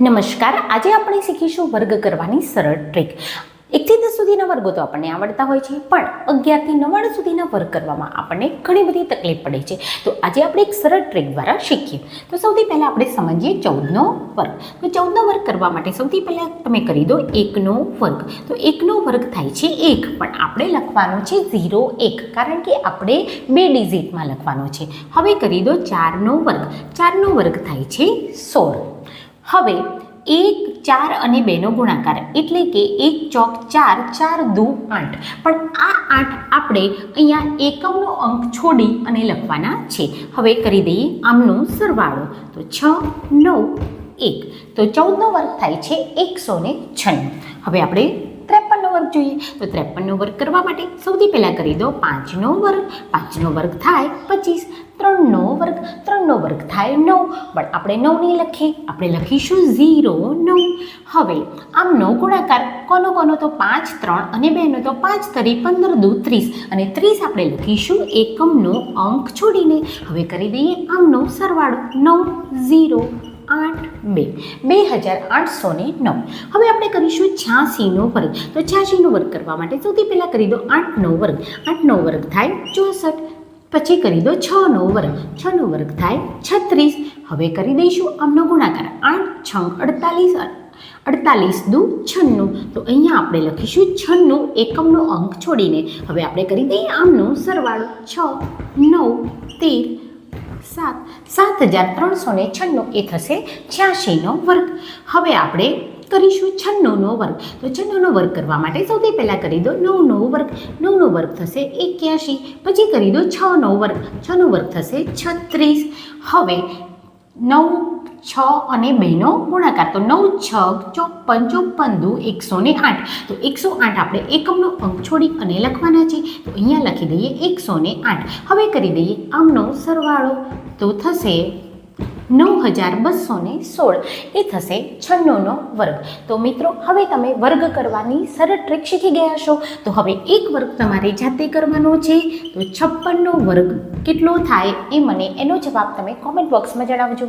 નમસ્કાર. આજે આપણે શીખીશું વર્ગ કરવાની સરળ ટ્રીક. એકથી દસ સુધીના વર્ગો તો આપણને આવડતા હોય છે, પણ અગિયારથી નવ્વાણું સુધીના વર્ગ કરવામાં આપણને ઘણી બધી તકલીફ પડે છે. તો આજે આપણે એક સરળ ટ્રીક દ્વારા શીખીએ. તો સૌથી પહેલાં આપણે સમજીએ ચૌદનો વર્ગ. તો ચૌદનો વર્ગ કરવા માટે સૌથી પહેલાં તમે કરી દો એકનો વર્ગ. તો એકનો વર્ગ થાય છે એક, પણ આપણે લખવાનો છે ઝીરો એક, કારણ કે આપણે બે ડિઝિટમાં લખવાનો છે. હવે કરી દો ચારનો વર્ગ. ચારનો વર્ગ થાય છે સોળ. હવે એક ચાર અને બેનો ગુણાકાર એટલે કે એક ચોક ચાર ચાર દુ આઠ. પણ આ આઠ આપણે અહીંયા એકમનો અંક છોડી અને લખવાના છે. હવે કરી દઈએ આમનો સરવાળો. તો છ, નવ, એક. તો ચૌદનો વર્ગ થાય છે એકસો ને છન્નું. હવે આપણે ત્રેપનનો વર્ગ જોઈએ. તો ત્રેપનનો વર્ગ કરવા માટે સૌથી પહેલાં કરી દો પાંચનો વર્ગ. પાંચનો વર્ગ થાય પચીસ. વર્ગ થાય નવ, પણ આપણે નવ નહીં લખીએ. આપણે લખીશું ઝીરો નવ. હવે, આમ નવ ગુણાકાર કોનો કોનો તો પાંચ, ત્રણ અને બેનો તો પાંચ, તરી પંદર, દુ ત્રીસ. અને ત્રીસ આપણે લખીશું એકમનો અંક છોડીને. હવે કરી દઈએ આમનો સરવાળો. નવ, ઝીરો, આઠ, બે. બે હજાર આઠસો ને નવ. હવે આપણે કરીશું છ્યાસીનો વર્ગ. તો છ્યાસીનો વર્ગ કરવા માટે સૌથી પહેલાં કરી દો આઠનો વર્ગ. આઠનો વર્ગ થાય ચોસઠ. પછી કરી દો છનો વર્ગ. છનો વર્ગ થાય છત્રીસ. હવે કરી દઈશું આમનો ગુણાકાર. આઠ, છ, અડતાલીસ અડતાલીસ દુ છન્નું. તો અહીંયા આપણે લખીશું છન્નું એકમનો અંક છોડીને. હવે આપણે કરી દઈએ આમનો સરવાળો. છ, નવ, તેર, સાત. સાત હજાર ત્રણસો ને છન્નું. એ થશે છ્યાસીનો વર્ગ. હવે આપણે કરીશું છન્નુંનો વર્ગ. તો છન્નુંનો વર્ગ કરવા માટે સૌથી પહેલાં કરી દો નવનો વર્ગ. નવનો વર્ગ થશે એક્યાસી પછી કરી દો છનો વર્ગ. છનો વર્ગ થશે છત્રીસ. હવે નવ, છ અને બેનો ગુણાકાર. તો નવ, છ, ચોપન ચોપન, દુ, એકસો ને આઠ. તો એકસો આઠ આપણે એકમનો અંક છોડી અને લખવાના છે. તો અહીંયા લખી દઈએ એકસો ને આઠ. હવે કરી દઈએ આમનો સરવાળો. તો થશે નવ હજાર બસો ને સોળ. એ થશે છન્નુંનો વર્ગ. તો મિત્રો, હવે તમે વર્ગ કરવાની સરળ ટ્રીક શીખી ગયા છો તો હવે એક વર્ગ તમારે જાતે કરવાનો છે. તો છપ્પનનો વર્ગ કેટલો થાય એ મને એનો જવાબ તમે કોમેન્ટ બોક્સમાં જણાવજો.